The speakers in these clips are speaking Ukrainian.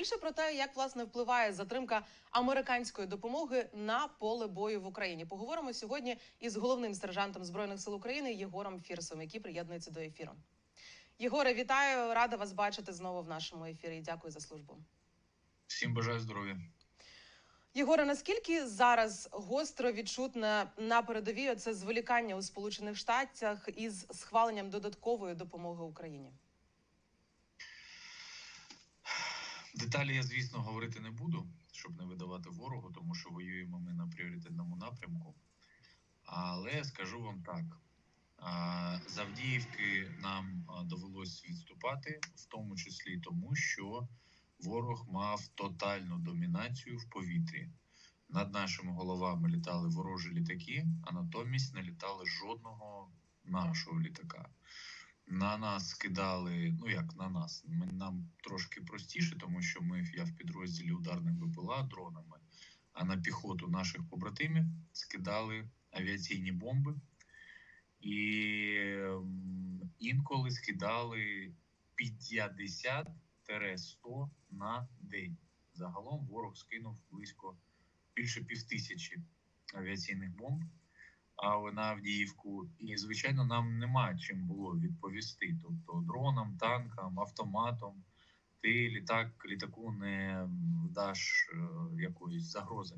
Більше про те, як власне впливає затримка американської допомоги на поле бою в Україні. Поговоримо сьогодні із головним сержантом збройних сил України Єгором Фірсом, який приєднується до ефіру. Єгоре, вітаю! Рада вас бачити знову в нашому ефірі. Дякую за службу. Всім бажаю здоров'я. Єгоре, наскільки зараз гостро відчутне на передовій це зволікання у Сполучених Штатах із схваленням додаткової допомоги Україні? Деталі я, звісно, говорити не буду, щоб не видавати ворогу, тому що воюємо ми на пріоритетному напрямку. Але скажу вам так: з Авдіївки нам довелось відступати, в тому числі тому, що ворог мав тотальну домінацію в повітрі. Над нашими головами літали ворожі літаки, а натомість не літали жодного нашого літака. На нас скидали, ну як на нас, ми, нам трошки простіше, тому що ми я в підрозділі ударних БПЛА дронами, а на піхоту наших побратимів скидали авіаційні бомби і інколи скидали 50-100 на день. Загалом ворог скинув близько більше півтисячі авіаційних бомб але на Авдіївку. І звичайно, нам нема чим було відповісти. Тобто дроном, танкам, автоматом. Ти літак літаку не даш е, якоїсь загрози.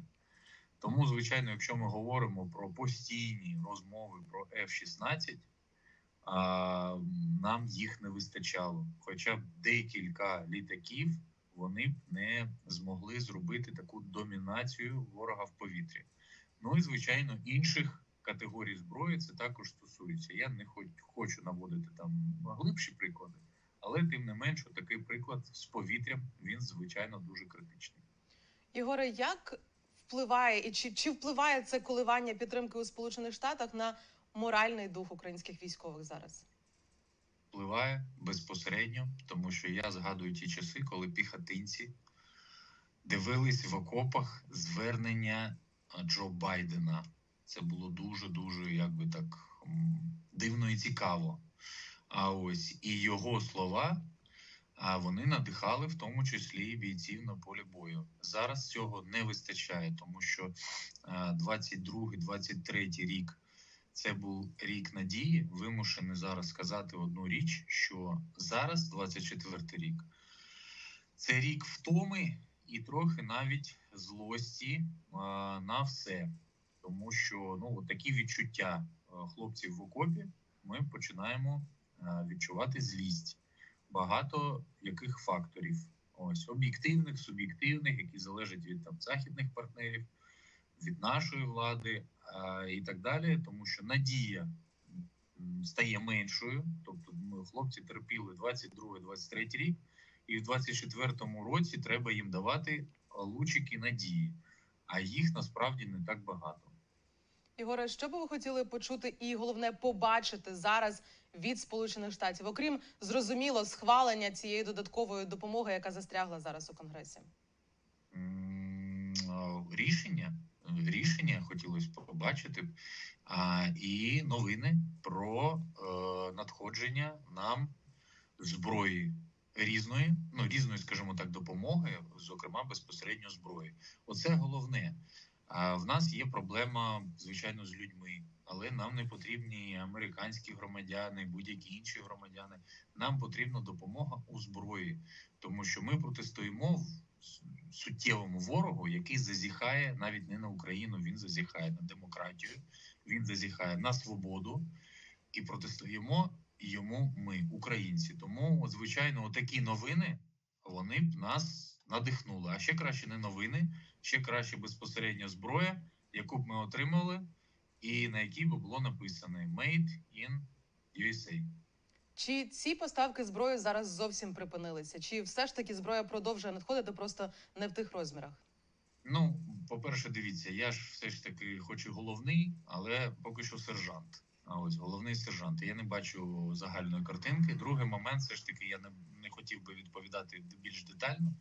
Тому, звичайно, якщо ми говоримо про постійні розмови про F-16, а, нам їх не вистачало. Хоча б декілька літаків вони б не змогли зробити таку домінацію ворога в повітрі. Ну і звичайно, інших категорій зброї це також стосується. Я не хоч, хочу наводити там глибші приклади, але тим не менше, такий приклад з повітрям він звичайно дуже критичний. Ігоре, як впливає і чи, чи впливає це коливання підтримки у Сполучених Штатах на моральний дух українських військових зараз? Впливає безпосередньо, тому що я згадую ті часи, коли піхотинці дивились в окопах звернення Джо Байдена. Це було дуже дуже якби так дивно і цікаво. А ось і його слова. Вони надихали в тому числі бійців на полі бою. Зараз цього не вистачає, тому що 22-23 рік це був рік надії. Вимушений зараз сказати одну річ: що зараз, 24 рік, це рік втоми і трохи навіть злості на все тому що ну такі відчуття е, хлопців в окопі ми починаємо е, відчувати злість. Багато яких факторів, ось об'єктивних, суб'єктивних, які залежать від там західних партнерів, від нашої влади а, і так далі, тому що надія стає меншою. Тобто, ми хлопці терпіли 22-23 рік, і в 24-му році треба їм давати лучики надії, а їх насправді не так багато. Ігоре, що би ви хотіли почути, і головне побачити зараз від Сполучених Штатів, окрім зрозуміло схвалення цієї додаткової допомоги, яка застрягла зараз у конгресі? Рішення рішення хотілося побачити а, і новини про е, надходження нам зброї різної, ну різної, скажімо так, допомоги, зокрема безпосередньо зброї. Оце головне. А в нас є проблема, звичайно, з людьми, але нам не потрібні американські громадяни, будь-які інші громадяни. Нам потрібна допомога у зброї, тому що ми протистоїмо суттєвому ворогу, який зазіхає навіть не на Україну. Він зазіхає на демократію, він зазіхає на свободу і протистоїмо йому ми, українці. Тому, звичайно, такі новини вони б нас надихнули. А ще краще не новини, ще краще безпосередньо зброя, яку б ми отримали, і на якій би було написано «Made in USA». Чи ці поставки зброї зараз зовсім припинилися? Чи все ж таки зброя продовжує надходити просто не в тих розмірах? Ну, по-перше, дивіться, я ж все ж таки хочу головний, але поки що сержант. Ось головний сержант. Я не бачу загальної картинки. Другий момент, все ж таки, я не не хотів би відповідати більш детально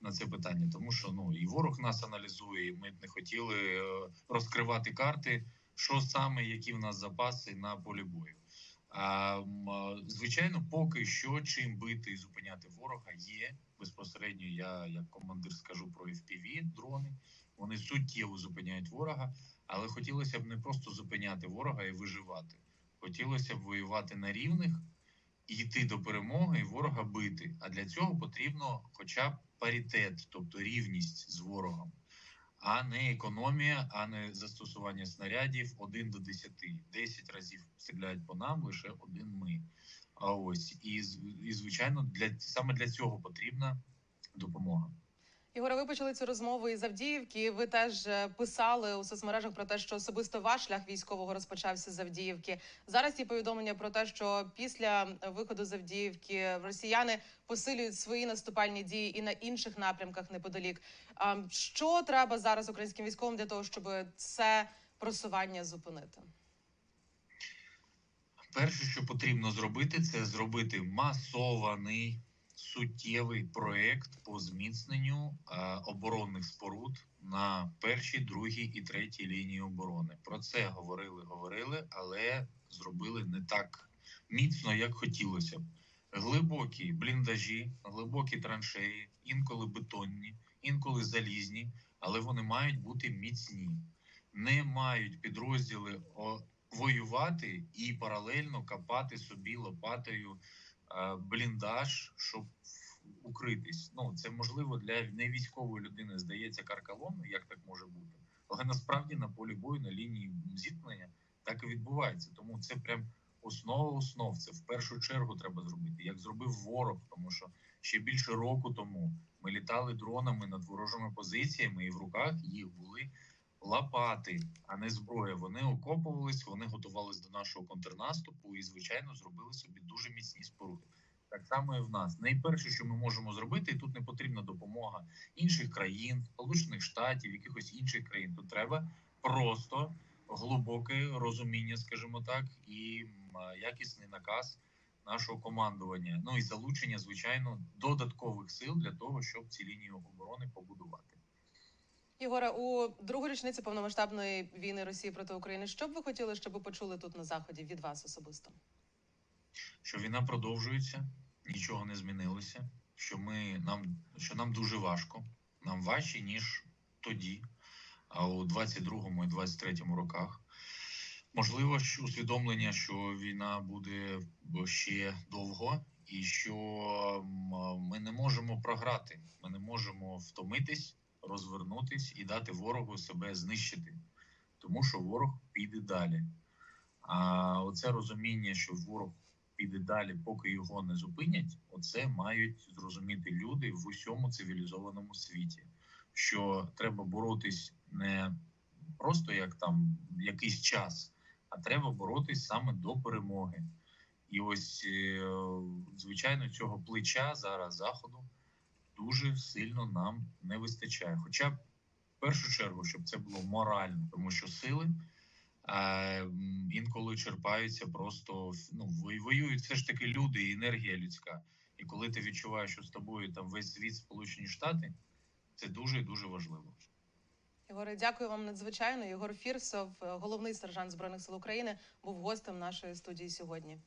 на це питання, тому що ну і ворог нас аналізує. і Ми не хотіли е, розкривати карти, що саме, які в нас запаси на полі бою. А, Звичайно, поки що чим бити і зупиняти ворога є безпосередньо я, як командир, скажу про FPV дрони. Вони суттєво зупиняють ворога, але хотілося б не просто зупиняти ворога і виживати. Хотілося б воювати на рівних і йти до перемоги, і ворога бити. А для цього потрібно хоча б паритет, тобто рівність з ворогом, а не економія, а не застосування снарядів 1 до 10. 10 разів стріляють по нам, лише один ми. А ось і, і звичайно, для саме для цього потрібна допомога. Ігоре, ви почали цю розмову із Авдіївки. Ви теж е, писали у соцмережах про те, що особисто ваш шлях військового розпочався з Авдіївки. Зараз є повідомлення про те, що після виходу з Авдіївки росіяни посилюють свої наступальні дії і на інших напрямках неподалік. А що треба зараз українським військовим для того, щоб це просування зупинити? Перше, що потрібно зробити, це зробити масований суттєвий проект по зміцненню е, оборонних споруд на першій, другій і третій лінії оборони. Про це говорили, говорили, але зробили не так міцно, як хотілося б. Глибокі бліндажі, глибокі траншеї, інколи бетонні, інколи залізні, але вони мають бути міцні. Не мають підрозділи воювати і паралельно копати собі лопатою бліндаж, щоб укритись. Ну це можливо для невійськової людини здається каркаломно, як так може бути, але насправді на полі бою на лінії зіткнення так і відбувається. Тому це прям основа основ. Це в першу чергу треба зробити, як зробив ворог, тому що ще більше року тому ми літали дронами над ворожими позиціями, і в руках їх були лопати, а не зброя. Вони окопувались, вони готувались до нашого контрнаступу і, звичайно, зробили собі дуже міцні споруди. Так само і в нас. Найперше, що ми можемо зробити, і тут не потрібна допомога інших країн, Сполучених Штатів, якихось інших країн. Тут треба просто глибоке розуміння, скажімо так, і якісний наказ нашого командування. Ну і залучення, звичайно, додаткових сил для того, щоб ці лінії оборони побудувати. Ігоре, у другу річницю повномасштабної війни Росії проти України. Що б ви хотіли, щоб почули тут на заході від вас особисто? що війна продовжується, нічого не змінилося. Що ми нам що нам дуже важко, нам важче ніж тоді, а у 22-му і 23-му роках. Можливо, що усвідомлення, що війна буде ще довго, і що ми не можемо програти. Ми не можемо втомитись, розвернутись і дати ворогу себе знищити, тому що ворог піде далі. А оце розуміння, що ворог піде далі, поки його не зупинять, оце мають зрозуміти люди в усьому цивілізованому світі. Що треба боротись не просто як там якийсь час, а треба боротись саме до перемоги. І ось, е, звичайно, цього плеча зараз заходу дуже сильно нам не вистачає. Хоча в першу чергу, щоб це було морально, тому що сили е, інколи черпаються просто ну, воюють все ж таки люди і енергія людська. І коли ти відчуваєш, що з тобою там весь світ, Сполучені Штати, це дуже дуже важливо. Ігоре, дякую вам надзвичайно. Ігор Фірсов, головний сержант збройних сил України, був гостем нашої студії сьогодні.